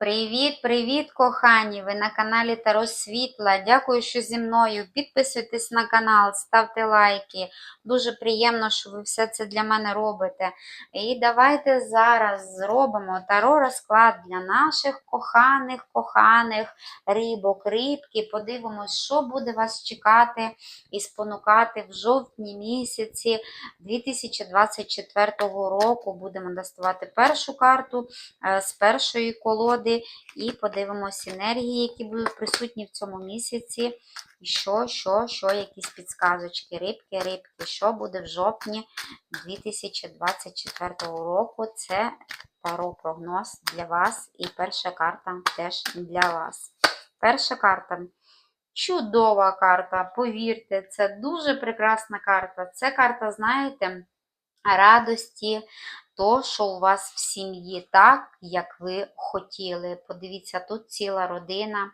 Привіт, привіт, кохані! Ви на каналі Таро Світла. Дякую, що зі мною. Підписуйтесь на канал, ставте лайки. Дуже приємно, що ви все це для мене робите. І давайте зараз зробимо таро розклад для наших коханих, коханих рибок, рибки. Подивимось, що буде вас чекати і спонукати в жовтні місяці 2024 року. Будемо доставати першу карту е, з першої колоди і подивимося енергії, які будуть присутні в цьому місяці. І що, що, що, якісь підсказочки, рибки, рибки, що буде в жовтні 2024 року. Це таро прогноз для вас. І перша карта теж для вас. Перша карта. Чудова карта, повірте, це дуже прекрасна карта. Це карта, знаєте, радості, то, що у вас в сім'ї так, як ви хотіли. Подивіться, тут ціла родина,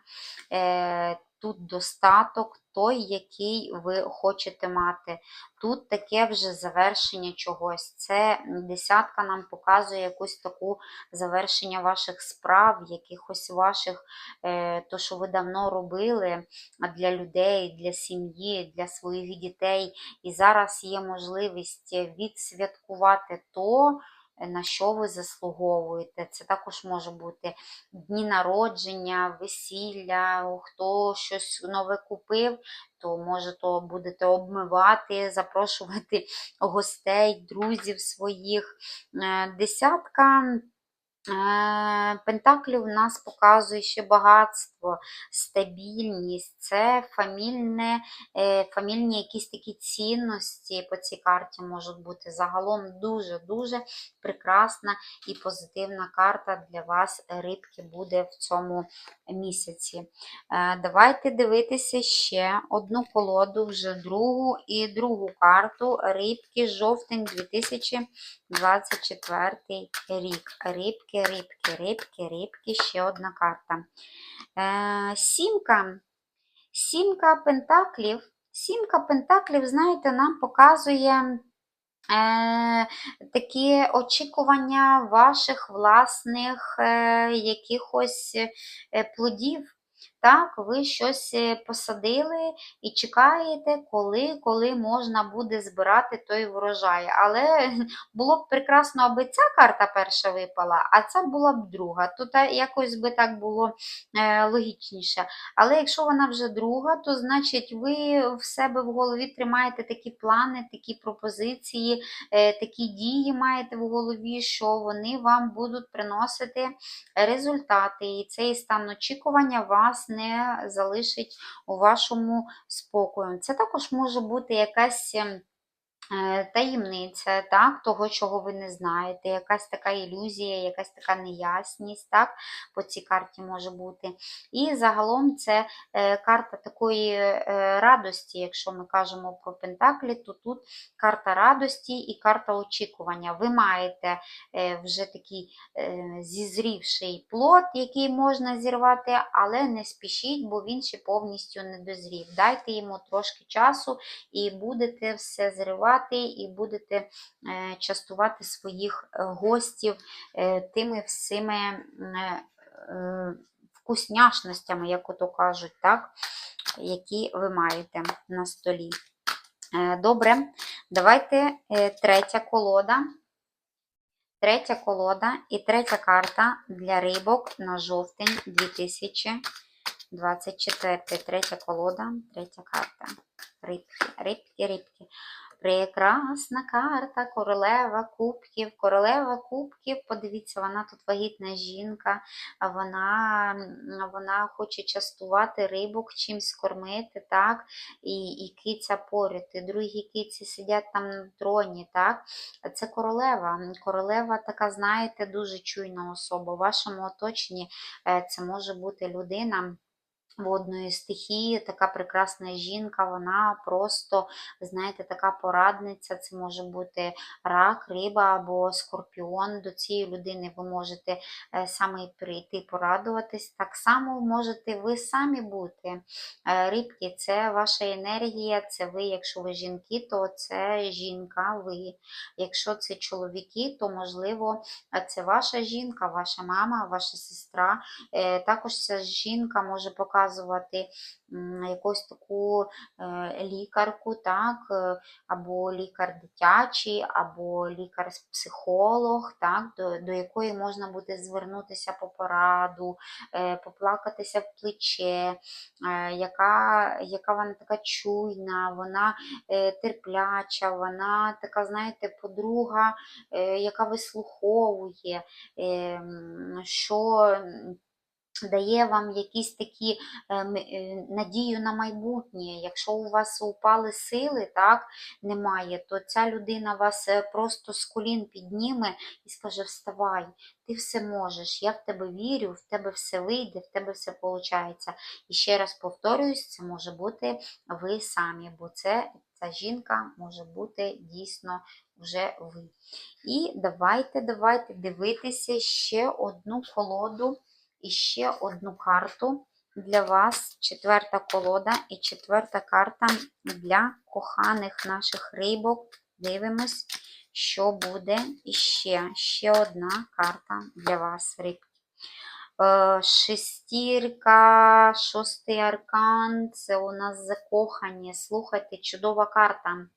е, тут достаток, той, який ви хочете мати. Тут таке вже завершення чогось. Це десятка нам показує якусь таку завершення ваших справ, якихось ваших, е, то, що ви давно робили для людей, для сім'ї, для своїх дітей. І зараз є можливість відсвяткувати то на що ви заслуговуєте. Це також може бути дні народження, весілля, хто щось нове купив, то може то будете обмивати, запрошувати гостей, друзів своїх. Е, десятка. Е, Пентаклів у нас показує ще багатство, стабільність, це фамільне, е, фамільні якісь такі цінності по цій карті можуть бути. Загалом дуже-дуже прекрасна і позитивна карта для вас, рибки, буде в цьому місяці. Е, давайте дивитися ще одну колоду, вже другу і другу карту рибки жовтень 2024 рік. Рибки рибки, рибки, рибки, ще одна карта. Е, Сімка. Сімка пентаклів. Сімка пентаклів, знаєте, нам показує. Е, такі очікування ваших власних е, якихось е, плодів. Так, ви щось е, посадили і чекаєте, коли коли можна буде збирати той врожай. Але було б прекрасно, аби ця карта перша випала, а ця була б друга. Тут якось би так було е, логічніше. Але якщо вона вже друга, то значить ви в себе в голові тримаєте такі плани, такі пропозиції, е, такі дії маєте в голові, що вони вам будуть приносити результати. І цей стан очікування вас не залишить у вашому спокою. Це також може бути якась. Е, таємниця, так, того, чого ви не знаєте, якась така ілюзія, якась така неясність, так, по цій карті може бути. І загалом це е, карта такої е, радості, якщо ми кажемо про Пентаклі, то тут карта радості і карта очікування. Ви маєте вже такий зізрівший плод, який можна зірвати, але не спішіть, бо він ще повністю не дозрів. Дайте йому трошки часу і будете все зривати готувати і будете е, частувати своїх е, гостів е, тими всіми вкусняшностями, як ото кажуть, так, які ви маєте на столі. Добре, давайте третя колода. Третя колода і третя карта для рибок на жовтень 2024. Третя колода, третя карта. Рибки, рибки, рибки. Прекрасна карта, королева кубків. Королева кубків, подивіться, вона тут вагітна жінка, вона вона хоче частувати рибок, чимсь кормити, так? І і киця поряд, і другі киці сидять там на троні. так? Це королева. Королева така, знаєте, дуже чуйна особа. У вашому оточенні е, це може бути людина водної стихії, така прекрасна жінка, вона просто, знаєте, така порадниця. Це може бути рак, риба або скорпіон. До цієї людини ви можете е, саме прийти порадуватись. Так само можете ви самі бути. Е, Рибки це ваша енергія, це ви, якщо ви жінки, то це жінка, ви. Якщо це чоловіки, то можливо е, це ваша жінка, ваша мама, ваша сестра. Також ця жінка може показувати м, якусь таку е, лікарку, так, е, або лікар дитячий, або лікар-психолог, так, до, до якої можна буде звернутися по пораду, е, поплакатися в плече, яка, яка вона така чуйна, вона терпляча, вона така, знаєте, подруга, яка вислуховує, е, що дає вам якісь такі е, е, надію на майбутнє. Якщо у вас упали сили, так, немає, то ця людина вас е, просто з колін підніме і скаже: Вставай, ти все можеш, я в тебе вірю, в тебе все вийде, в тебе все виходить. І ще раз повторююсь, це може бути ви самі, бо це ця жінка може бути дійсно вже ви. І давайте, давайте дивитися ще одну колоду і ще одну карту для вас. Четверта колода і четверта карта для коханих наших рибок. Дивимось, що буде іще. Ще одна карта для вас, рибки. Е, Шестірка, шостий аркан це у нас закохані. Слухайте, чудова карта.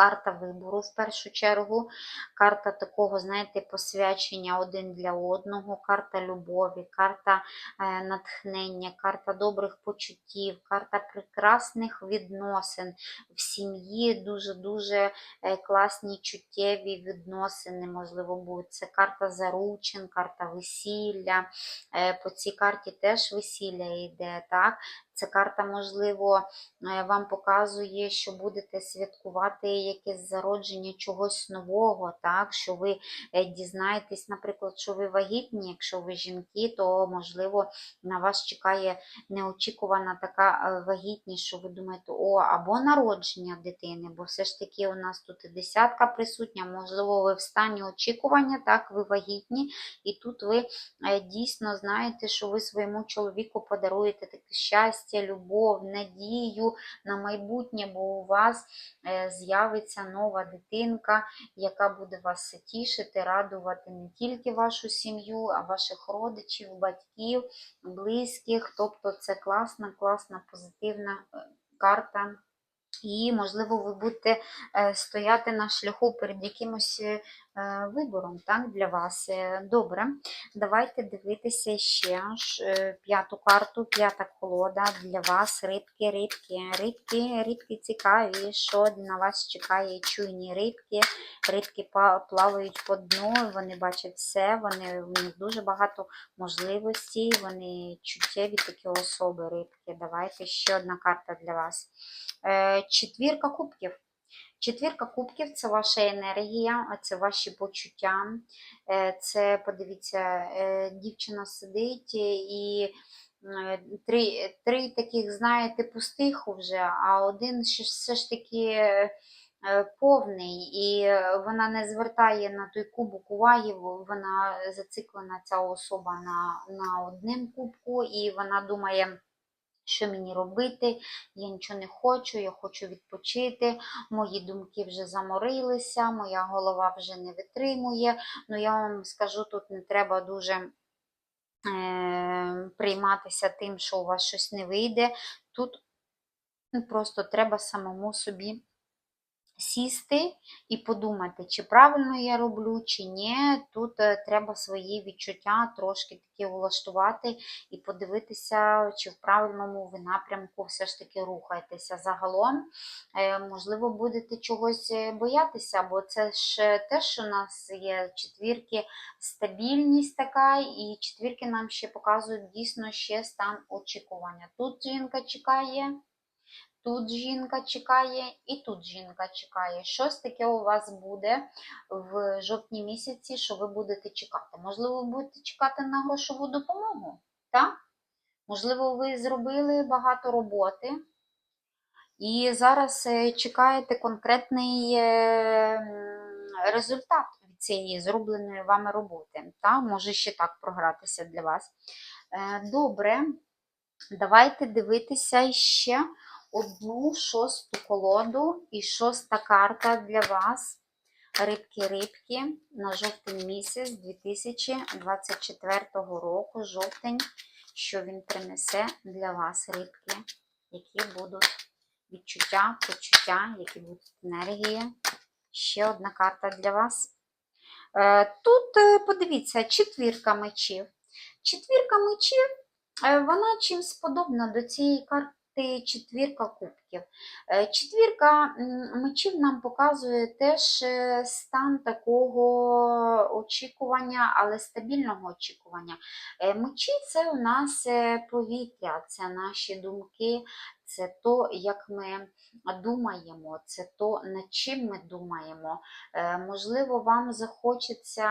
Карта вибору в першу чергу, карта такого, знаєте, посвячення один для одного, карта любові, карта е, натхнення, карта добрих почуттів, карта прекрасних відносин в сім'ї, дуже-дуже е, класні чуттєві відносини, можливо, будуть. Це карта заручин, карта весілля. Е, По цій карті теж весілля йде, так? Ця карта, можливо, е, вам показує, що будете святкувати якесь зародження чогось нового, так? що ви е, дізнаєтесь, наприклад, що ви вагітні, якщо ви жінки, то, можливо, на вас чекає неочікувана така е, вагітність, що ви думаєте, о, або народження дитини, бо все ж таки у нас тут і десятка присутня, можливо, ви в стані очікування, так, ви вагітні, і тут ви дійсно знаєте, що ви своєму чоловіку подаруєте таке щастя, любов, надію на майбутнє, бо у вас е, з'явиться нова дитинка, яка буде вас тішити, радувати не тільки вашу сім'ю, а ваших родичів, батьків, близьких. Тобто це класна, класна, позитивна е, карта. І, можливо, ви будете е, стояти на шляху перед якимось вибором так, для вас. Е, Добре, давайте дивитися ще е, п'яту карту, п'ята колода для вас. Рибки, рибки, рибки, рибки цікаві, що на вас чекає чуйні рибки. Рибки плавають по дну, вони бачать все, вони, в них дуже багато можливостей, вони чуттєві такі особи, рибки. Давайте ще одна карта для вас. Е, Четвірка кубків. Четвірка кубків це ваша енергія, це ваші почуття. Е, Це, подивіться, е, дівчина сидить і е, три, три таких, знаєте, пустих вже, а один все ж таки повний, і вона не звертає на той кубок уваги, вона зациклена ця особа на, на одним кубку, і вона думає. Що мені робити? Я нічого не хочу, я хочу відпочити. Мої думки вже заморилися, моя голова вже не витримує. Ну, я вам скажу, тут не треба дуже е, прийматися тим, що у вас щось не вийде. Тут просто треба самому собі сісти і подумати, чи правильно я роблю, чи ні. Тут е, треба свої відчуття трошки таки влаштувати і подивитися, чи в правильному ви напрямку все ж таки рухаєтеся. Загалом, е, можливо, будете чогось е, боятися, бо це ж е, теж у нас є четвірки стабільність така, і четвірки нам ще показують дійсно ще стан очікування. Тут жінка чекає. Тут жінка чекає, і тут жінка чекає. Щось таке у вас буде в жовтні місяці, що ви будете чекати. Можливо, ви будете чекати на грошову допомогу, так? Можливо, ви зробили багато роботи. І зараз е, чекаєте конкретний е, результат від цієї зробленої вами роботи. Та? Може ще так програтися для вас. Е, Добре, давайте дивитися ще одну шосту колоду і шоста карта для вас. Рибки-рибки на жовтень місяць 2024 року. Жовтень, що він принесе для вас рибки, які будуть відчуття, почуття, які будуть енергії. Ще одна карта для вас. Е, Тут е, подивіться, четвірка мечів. Четвірка мечів, е, вона чимсь подобна до цієї карти четвірка кубків. Е, Четвірка мечів нам показує теж е, стан такого очікування, але стабільного очікування. Е, Мечі це у нас повітря, це наші думки, це то, як ми думаємо, це то, над чим ми думаємо. Е, Можливо, вам захочеться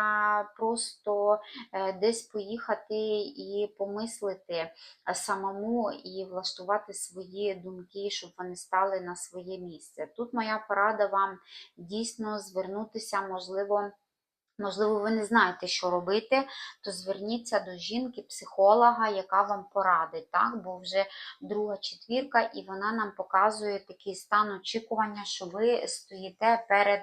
просто е, десь поїхати і помислити е, самому і влаштувати свої думки, щоб вони стали на своє місце. Тут моя порада вам дійсно звернутися, можливо. Можливо, ви не знаєте, що робити, то зверніться до жінки, психолога, яка вам порадить, так? бо вже друга четвірка, і вона нам показує такий стан очікування, що ви стоїте перед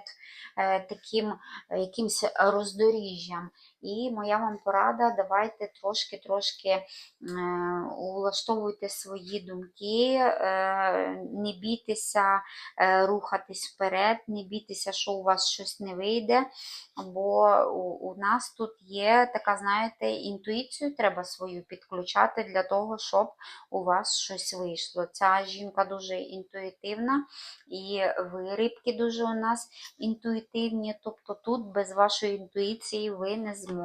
е, таким е, якимсь роздоріжжям. І моя вам порада, давайте трошки-трошки е, улаштовуйте свої думки, е, не бійтеся е, рухатись вперед, не бійтеся, що у вас щось не вийде, бо у, нас тут є така, знаєте, інтуїцію треба свою підключати для того, щоб у вас щось вийшло. Ця жінка дуже інтуїтивна, і ви, рибки, дуже у нас інтуїтивні, тобто тут без вашої інтуїції ви не зможете.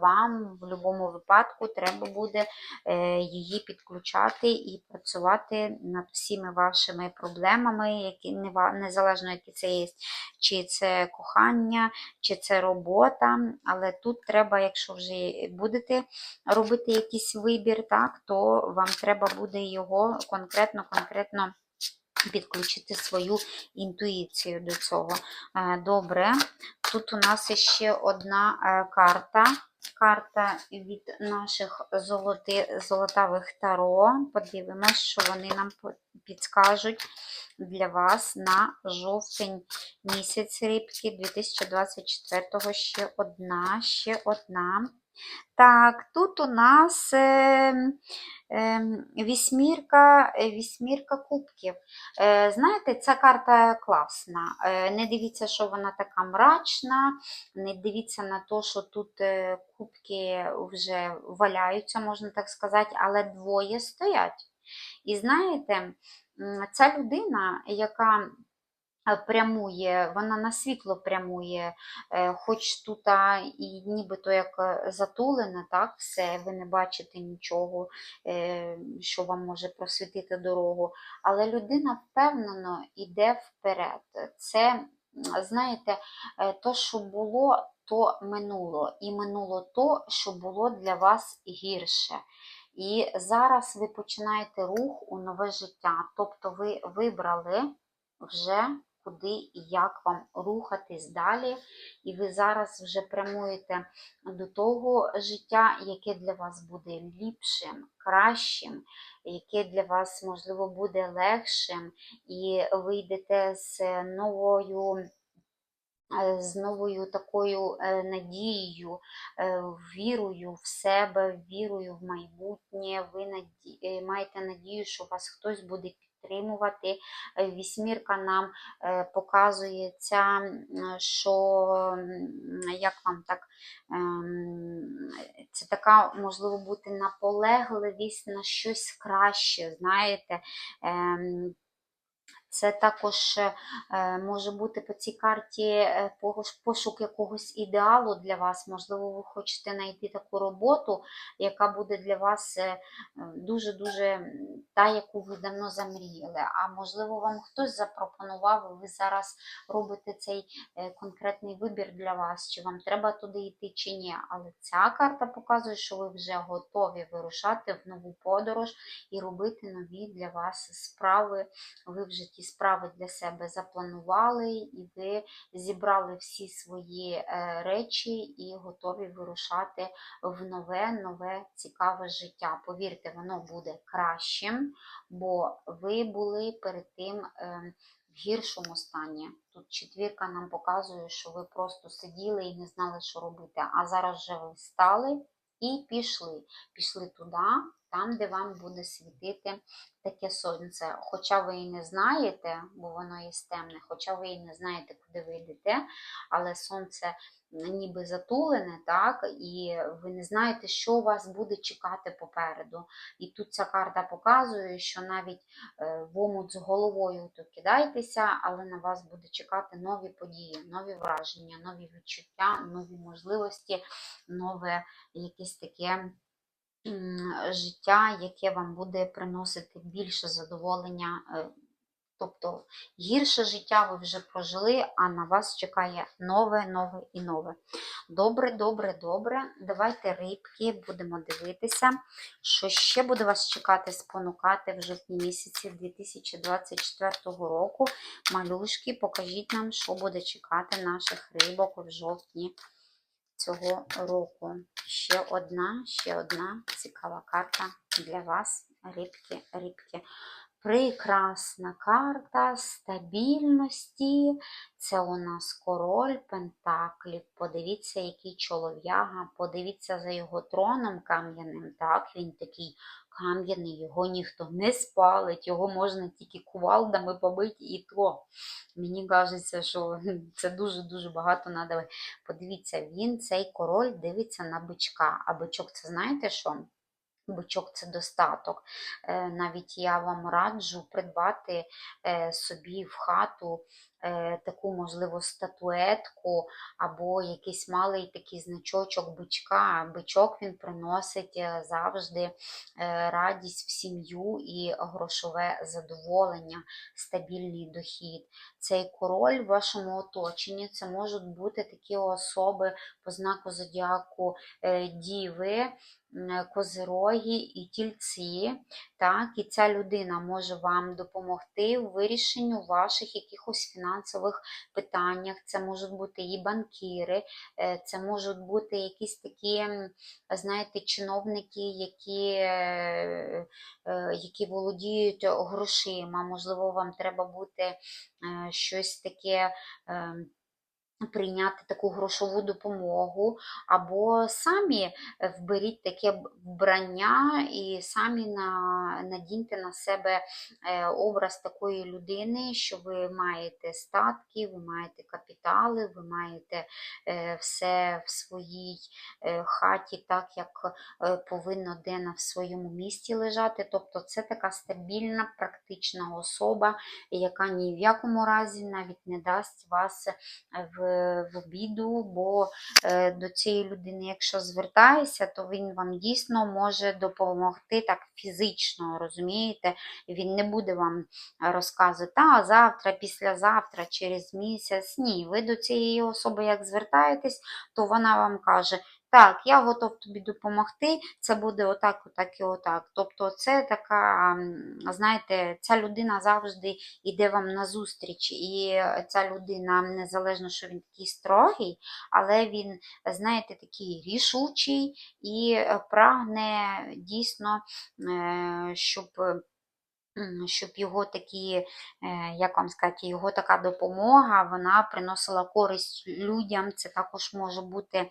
Вам в будь-якому випадку треба буде е, її підключати і працювати над всіми вашими проблемами, які незалежно які це є, чи це кохання, чи це робота. Але тут треба, якщо вже будете робити якийсь вибір, так, то вам треба буде його конкретно, конкретно підключити свою інтуїцію до цього. Е, Добре, тут у нас ще одна е, карта. Карта від наших золоти, золотавих таро. Подивимось, що вони нам підскажуть для вас на жовтень місяць рибки 2024 ще одна, ще одна. Так, тут у нас е, е, вісьмірка, вісьмірка кубків. Е, знаєте, ця карта класна. Е, не дивіться, що вона така мрачна, не дивіться на те, що тут е, кубки вже валяються, можна так сказати, але двоє стоять. І знаєте, ця людина, яка прямує, вона на світло прямує, е, хоч тут і нібито як е, затулене, так, все, ви не бачите нічого, е, що вам може просвітити дорогу, але людина впевнено йде вперед. Це, знаєте, то, що було, то минуло, і минуло то, що було для вас гірше. І зараз ви починаєте рух у нове життя. Тобто ви вибрали вже куди і як вам рухатись далі, і ви зараз вже прямуєте до того життя, яке для вас буде ліпшим, кращим, яке для вас, можливо, буде легшим, і ви йдете з новою. е, З новою такою е, надією, е, вірою в себе, вірою в майбутнє. Ви маєте надію, що вас хтось буде підтримувати. Е, Вісьмірка нам е, показує ця, м, що як вам так, ем, це така, можливо, бути наполегливість на щось краще, знаєте. Це також е, може бути по цій карті е, пошук якогось ідеалу для вас. Можливо, ви хочете знайти таку роботу, яка буде для вас е, дуже-дуже та, яку ви давно замріяли. А можливо, вам хтось запропонував, і ви зараз робите цей конкретний вибір для вас, чи вам треба туди йти, чи ні. Але ця карта показує, що ви вже готові вирушати в нову подорож і робити нові для вас справи. Ви вже ті справи для себе запланували, і ви зібрали всі свої е, речі і готові вирушати в нове, нове цікаве життя. Повірте, воно буде кращим, бо ви були перед тим. е, в гіршому стані. Тут четвірка нам показує, що ви просто сиділи і не знали, що робити. А зараз вже ви встали і пішли. Пішли туди, там, де вам буде світити таке сонце. Хоча ви і не знаєте, бо воно є темне, хоча ви і не знаєте, куди ви йдете, але сонце ніби затулене, так, і ви не знаєте, що вас буде чекати попереду. І тут ця карта показує, що навіть е, в омут з головою то кидайтеся, але на вас буде чекати нові події, нові враження, нові відчуття, нові можливості, нове якесь таке життя, яке вам буде приносити більше задоволення. е, Тобто гірше життя ви вже прожили, а на вас чекає нове, нове і нове. Добре, добре, добре. Давайте рибки, будемо дивитися, що ще буде вас чекати, спонукати в жовтні місяці 2024 року. Малюшки, покажіть нам, що буде чекати наших рибок в жовтні цього року. Ще одна, ще одна цікава карта для вас, рибки, рибки. Прекрасна карта стабільності. Це у нас король Пентаклів. Подивіться, який чолов'яга. Подивіться за його троном кам'яним. Так, він такий кам'яний, його ніхто не спалить, його можна тільки кувалдами побити і то. Мені кажеться, що це дуже-дуже багато треба. Подивіться, він, цей король, дивиться на бичка. А бичок, це знаєте що? Бичок це достаток. Е, Навіть я вам раджу придбати е, собі в хату е, таку, можливо, статуетку або якийсь малий такий значочок бичка. Бичок він приносить завжди радість в сім'ю і грошове задоволення, стабільний дохід. Цей король в вашому оточенні це можуть бути такі особи по знаку зодіаку діви козироги і тільці, так, і ця людина може вам допомогти в вирішенню ваших якихось фінансових питаннях. Це можуть бути і банкіри, е, це можуть бути якісь такі, знаєте, чиновники, які, е, е, які володіють грошима. Можливо, вам треба е, щось таке. Прийняти таку грошову допомогу, або самі е, вберіть таке вбрання і самі на, надіньте на себе е, образ такої людини, що ви маєте статки, ви маєте капітали, ви маєте е, все в своїй хаті, так як повинно де на своєму місті лежати. Тобто це така стабільна, практична особа, яка ні в якому разі навіть не дасть вас в, в обіду, бо е, до цієї людини, якщо звертаєшся, то він вам дійсно може допомогти так фізично, розумієте? Він не буде вам розказувати, а завтра, післязавтра, через місяць. Ні, ви до цієї особи, як звертаєтесь, то вона вам каже. Так, я готов тобі допомогти, це буде отак, отак і отак. Тобто, це така, знаєте, ця людина завжди йде вам назустріч. І ця людина, незалежно, що він такий строгий, але він, знаєте, такий рішучий і прагне дійсно, е, щоб. Щоб його такі, е, як вам сказати, його така допомога, вона приносила користь людям. Це також може бути е,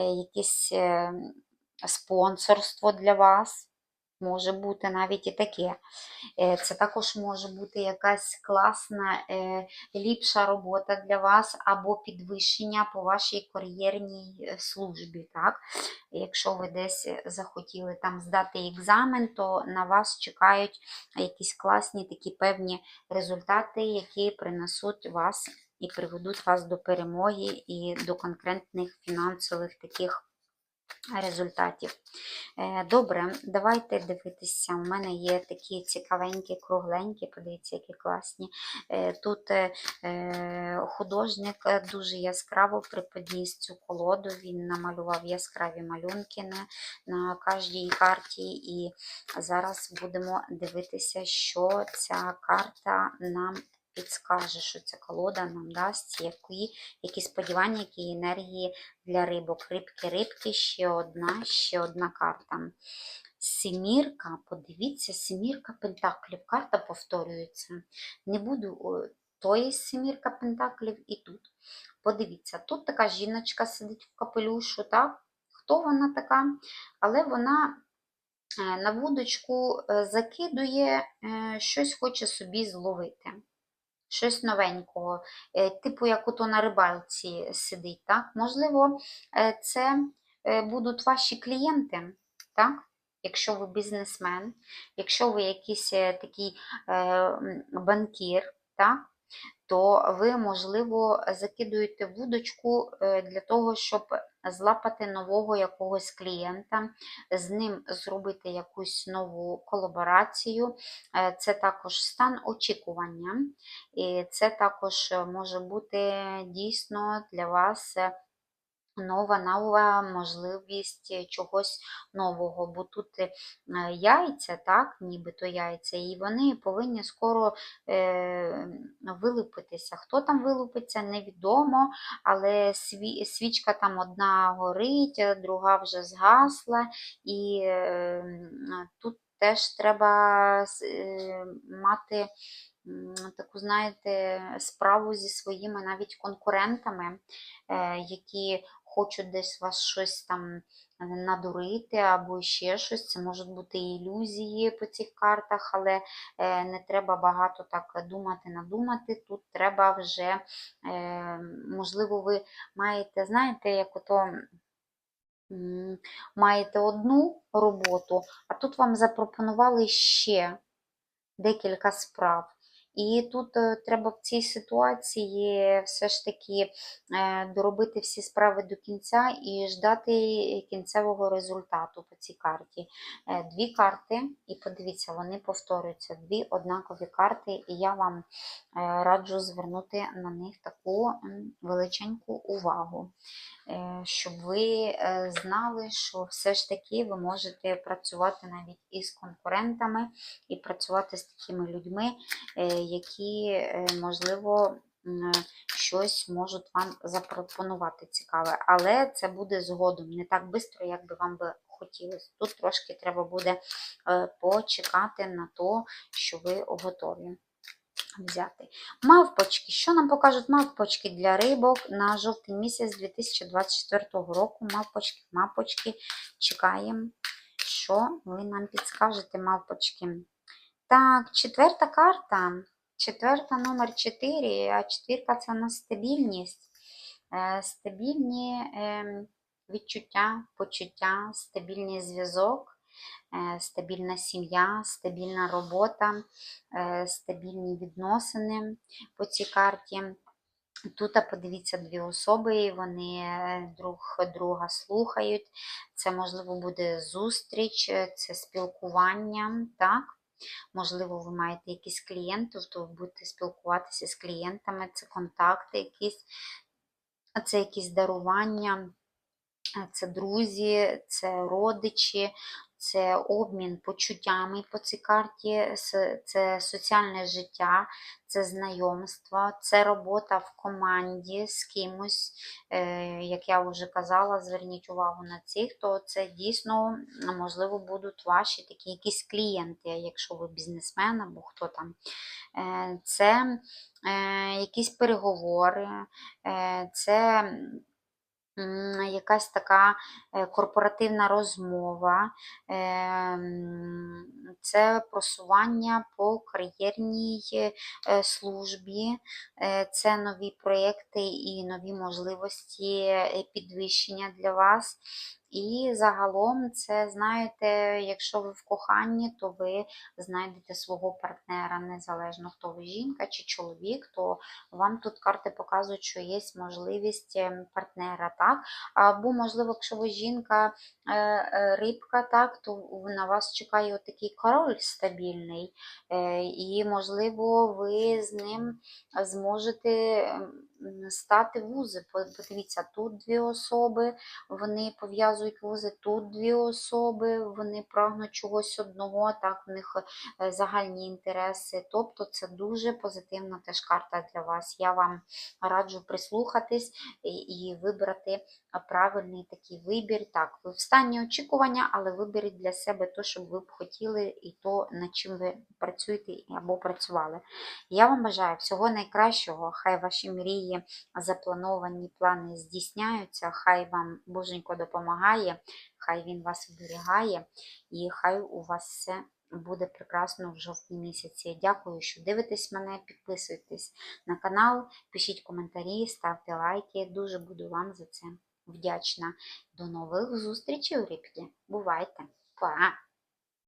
якесь е, спонсорство для вас. Може бути навіть і таке. Е, Це також може бути якась класна, е, ліпша робота для вас або підвищення по вашій кар'єрній е, службі. Так? Якщо ви десь захотіли там здати екзамен, то на вас чекають якісь класні такі певні результати, які принесуть вас і приведуть вас до перемоги і до конкретних фінансових таких результатів. Е, Добре, давайте дивитися. У мене є такі цікавенькі, кругленькі, подивіться, які класні. Е, Тут е, художник дуже яскраво приподніс цю колоду. Він намалював яскраві малюнки на, на кожній карті. І зараз будемо дивитися, що ця карта нам підскаже, що ця колода нам дасть, які, які сподівання, які енергії для рибок. Рибки, рибки, ще одна, ще одна карта. Семірка, подивіться, семірка пентаклів. Карта повторюється. Не буду, о, то є семірка пентаклів і тут. Подивіться, тут така жіночка сидить в капелюшу, так? Хто вона така? Але вона е, на вудочку е, закидує, е, щось хоче собі зловити щось новенького, е, типу як ото на рибалці сидить. Так? Можливо, е, це е, будуть ваші клієнти, так? якщо ви бізнесмен, якщо ви якийсь такий банкір, так? то ви, можливо, закидуєте вудочку для того, щоб злапати нового якогось клієнта, з ним зробити якусь нову колаборацію. Е, Це також стан очікування, і це також е, може бути дійсно для вас. Е, Нова нова можливість е, чогось нового, бо тут е, яйця, так, нібито яйця, і вони повинні скоро е, вилупитися. Хто там вилупиться, невідомо, але сві, свічка там одна горить, друга вже згасла, і е, тут теж треба е, мати таку, знаєте, справу зі своїми навіть конкурентами, е, які хочуть десь вас щось там надурити або ще щось. Це можуть бути ілюзії по цих картах, але е, не треба багато так думати, надумати. Тут треба вже, е, можливо, ви маєте, знаєте, як ото. Маєте одну роботу, а тут вам запропонували ще декілька справ. І тут е, треба в цій ситуації все ж таки е, доробити всі справи до кінця і ждати кінцевого результату по цій карті. Е, Дві карти, і подивіться, вони повторюються, дві однакові карти, і я вам раджу звернути на них таку величеньку увагу, щоб ви знали, що все ж таки ви можете працювати навіть із конкурентами і працювати з такими людьми, які, е, можливо, щось можуть вам запропонувати цікаве. Але це буде згодом, не так швидко, як би вам би хотілося. Тут трошки треба буде е, почекати на то, що ви готові. Взяти. Мавпочки. Що нам покажуть мавпочки для рибок на жовтий місяць 2024 року? Мавпочки, мавпочки. Чекаємо, що ви нам підскажете, мавпочки. Так, четверта карта. Четверта номер 4, а четвірка це на стабільність. Е, Стабільні відчуття, почуття, стабільний зв'язок, е, стабільна сім'я, стабільна робота, е, стабільні відносини по цій карті. Тут подивіться дві особи, вони е, друг друга слухають. Це, можливо, буде зустріч, це спілкування, так? Можливо, ви маєте якісь клієнти, то ви будете спілкуватися з клієнтами, це контакти якісь, це якісь дарування, це друзі, це родичі, це обмін почуттями по цій карті, це соціальне життя, це знайомство, це робота в команді з кимось. Е, Як я вже казала, зверніть увагу на цих, то це дійсно, можливо, будуть ваші такі якісь клієнти, якщо ви бізнесмен або хто там. Е, Це е, якісь переговори, це якась така е, корпоративна розмова, е, це просування по кар'єрній е, службі, е, це нові проєкти і нові можливості підвищення для вас. І загалом це, знаєте, якщо ви в коханні, то ви знайдете свого партнера, незалежно хто ви жінка чи чоловік, то вам тут карти показують, що є можливість ем, партнера, так? Або, можливо, якщо ви жінка, е, е, рибка, так, то на вас чекає отакий король стабільний, е, і, можливо, ви з ним зможете м, стати вузи. Подивіться, тут дві особи, вони пов'язують вузи, тут дві особи, вони прагнуть чогось одного, так, в них е, загальні інтереси. Тобто це дуже позитивна теж карта для вас. Я вам раджу прислухатись і, вибрати правильний такий вибір. Так, ви в стані очікування, але виберіть для себе те, що ви б хотіли, і то, над чим ви працюєте або працювали. Я вам бажаю всього найкращого. Хай ваші мрії, заплановані плани здійсняються, хай вам Боженько допомагає, хай він вас оберігає, і хай у вас все буде прекрасно в жовтні місяці. Дякую, що дивитесь мене, підписуйтесь на канал, пишіть коментарі, ставте лайки. Дуже буду вам за це вдячна. До нових зустрічей у рибки. Бувайте! Па!